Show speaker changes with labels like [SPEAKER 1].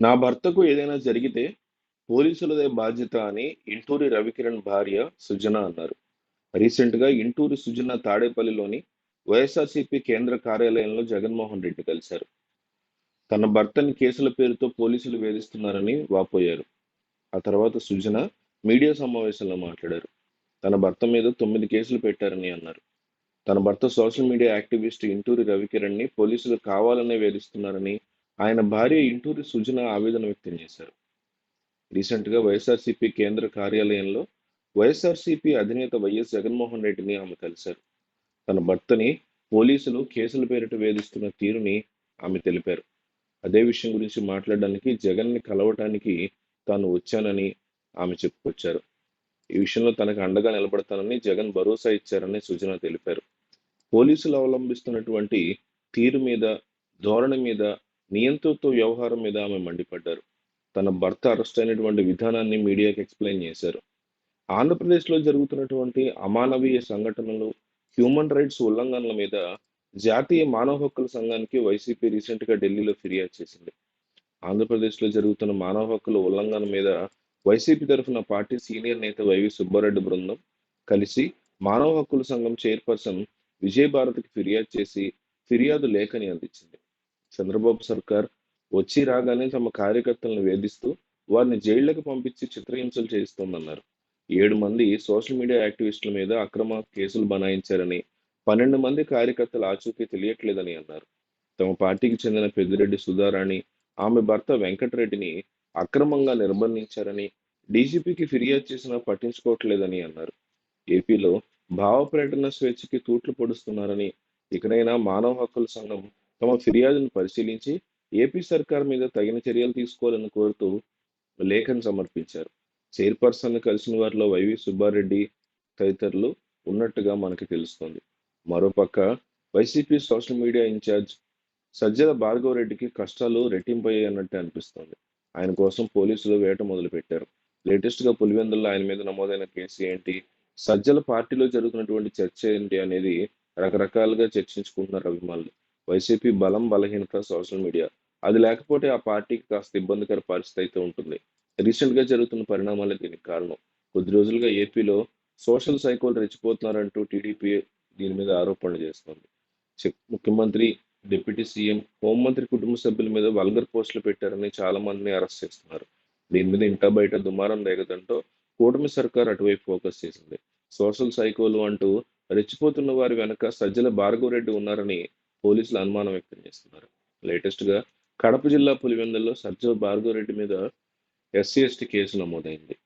[SPEAKER 1] నా భర్తకు ఏదైనా జరిగితే పోలీసులదే బాధ్యత అని ఇంటూరి రవికిరణ్ భార్య సుజన అన్నారు. రీసెంట్గా ఇంటూరి సుజన తాడేపల్లిలోని వైఎస్ఆర్సీపీ కేంద్ర కార్యాలయంలో జగన్మోహన్ రెడ్డి కలిశారు. తన భర్తని కేసుల పేరుతో పోలీసులు వేధిస్తున్నారని వాపోయారు. ఆ తర్వాత సుజన మీడియా సమావేశంలో మాట్లాడారు. తన భర్త మీద తొమ్మిది కేసులు పెట్టారని అన్నారు. తన భర్త సోషల్ మీడియా యాక్టివిస్ట్ ఇంటూరి రవికిరణ్ని పోలీసులు కావాలనే వేధిస్తున్నారని ఆయన భార్య ఇంటూరి సుజన ఆవేదన వ్యక్తం చేశారు. రీసెంట్గా వైఎస్ఆర్సీపీ కేంద్ర కార్యాలయంలో వైఎస్ఆర్సీపీ అధినేత వైఎస్ జగన్మోహన్ రెడ్డిని ఆమె కలిశారు. తన భర్తని పోలీసులు కేసుల పేరిట వేధిస్తున్న తీరుని ఆమె తెలిపారు. అదే విషయం గురించి మాట్లాడడానికి జగన్ని కలవటానికి తాను వచ్చానని ఆమె చెప్పుకొచ్చారు. ఈ విషయంలో తనకు అండగా నిలబడతానని జగన్ భరోసా ఇచ్చారని సుజన తెలిపారు. పోలీసులు అవలంబిస్తున్నటువంటి తీరు మీద ధోరణి మీద నియంతృత్వ వ్యవహారం మీద ఆమె మండిపడ్డారు. తన భర్త అరెస్ట్ అయినటువంటి విధానాన్ని మీడియాకి ఎక్స్ప్లెయిన్ చేశారు. ఆంధ్రప్రదేశ్లో జరుగుతున్నటువంటి అమానవీయ సంఘటనలు హ్యూమన్ రైట్స్ ఉల్లంఘనల మీద జాతీయ మానవ హక్కుల సంఘానికి వైసీపీ రీసెంట్గా ఢిల్లీలో ఫిర్యాదు చేసింది. ఆంధ్రప్రదేశ్లో జరుగుతున్న మానవ హక్కుల ఉల్లంఘన మీద వైసీపీ తరఫున పార్టీ సీనియర్ నేత వైవి సుబ్బారెడ్డి బృందం కలిసి మానవ హక్కుల సంఘం చైర్పర్సన్ విజయభారతికి ఫిర్యాదు చేసి ఫిర్యాదు లేఖని అందించింది. చంద్రబాబు సర్కార్ వచ్చి రాగానే తమ కార్యకర్తలను వేధిస్తూ వారిని జైళ్ళకు పంపించి చిత్రహింసలు చేస్తోందన్నారు ఏడు మంది సోషల్ మీడియా యాక్టివిస్టుల మీద అక్రమ కేసులు బనాయించారని పన్నెండు మంది కార్యకర్తల ఆచూకీ తెలియట్లేదని అన్నారు. తమ పార్టీకి చెందిన పెద్దిరెడ్డి సుధారాణి ఆమె భర్త వెంకటరెడ్డిని అక్రమంగా నిర్బంధించారని డీజీపీకి ఫిర్యాదు చేసినా పట్టించుకోవట్లేదని అన్నారు. ఏపీలో భావ ప్రకటన స్వేచ్ఛకి తూట్లు పొడుస్తున్నారని ఇకనైనా మానవ హక్కుల సంఘం తమ ఫిర్యాదును పరిశీలించి ఏపీ సర్కార్ మీద తగిన చర్యలు తీసుకోవాలని కోరుతూ లేఖను సమర్పించారు. చైర్పర్సన్ను కలిసిన వారిలో వైవి సుబ్బారెడ్డి తదితరులు ఉన్నట్టుగా మనకి తెలుస్తోంది. మరోపక్క YCP social media incharge Sajjala Bhargava రెడ్డికి కష్టాలు రెట్టింపయ్యాయి అన్నట్టు అనిపిస్తోంది. ఆయన కోసం పోలీసులు వేట మొదలుపెట్టారు. పెట్టారు లేటెస్ట్గా పులివెందుల్లో ఆయన మీద నమోదైన కేసు ఏంటి? సజ్జల పార్టీలో జరుగుతున్నటువంటి చర్చ ఏంటి అనేది రకరకాలుగా చర్చించుకుంటున్నారు అభిమానులు. వైసీపీ బలం బలహీనత సోషల్ మీడియా. అది లేకపోతే ఆ పార్టీకి కాస్త ఇబ్బందికర పరిస్థితి అయితే ఉంటుంది. రీసెంట్గా జరుగుతున్న పరిణామాలే దీనికి కారణం. కొద్ది రోజులుగా ఏపీలో సోషల్ సైకోలు రెచ్చిపోతున్నారంటూ టీడీపీ దీని మీద ఆరోపణలు చేస్తోంది. ముఖ్యమంత్రి డిప్యూటీ సీఎం హోంమంత్రి కుటుంబ సభ్యుల మీద వల్గర్ పోస్టులు పెట్టారని చాలా మందిని అరెస్ట్ చేస్తున్నారు. దీని మీద ఇంటా బయట దుమారం రేగదంటూ కూటమి సర్కార్ అటువైపు ఫోకస్ చేసింది. సోషల్ సైకోలు అంటూ రెచ్చిపోతున్న వారి వెనక సజ్జల భార్గవరెడ్డి ఉన్నారని పోలీసులు అనుమానం వ్యక్తం చేస్తున్నారు. లేటెస్ట్గా కడప జిల్లా పులివెందుల్లో సజ్జల భార్గవరెడ్డి మీద ఎస్సీ ఎస్టీ కేసు నమోదైంది.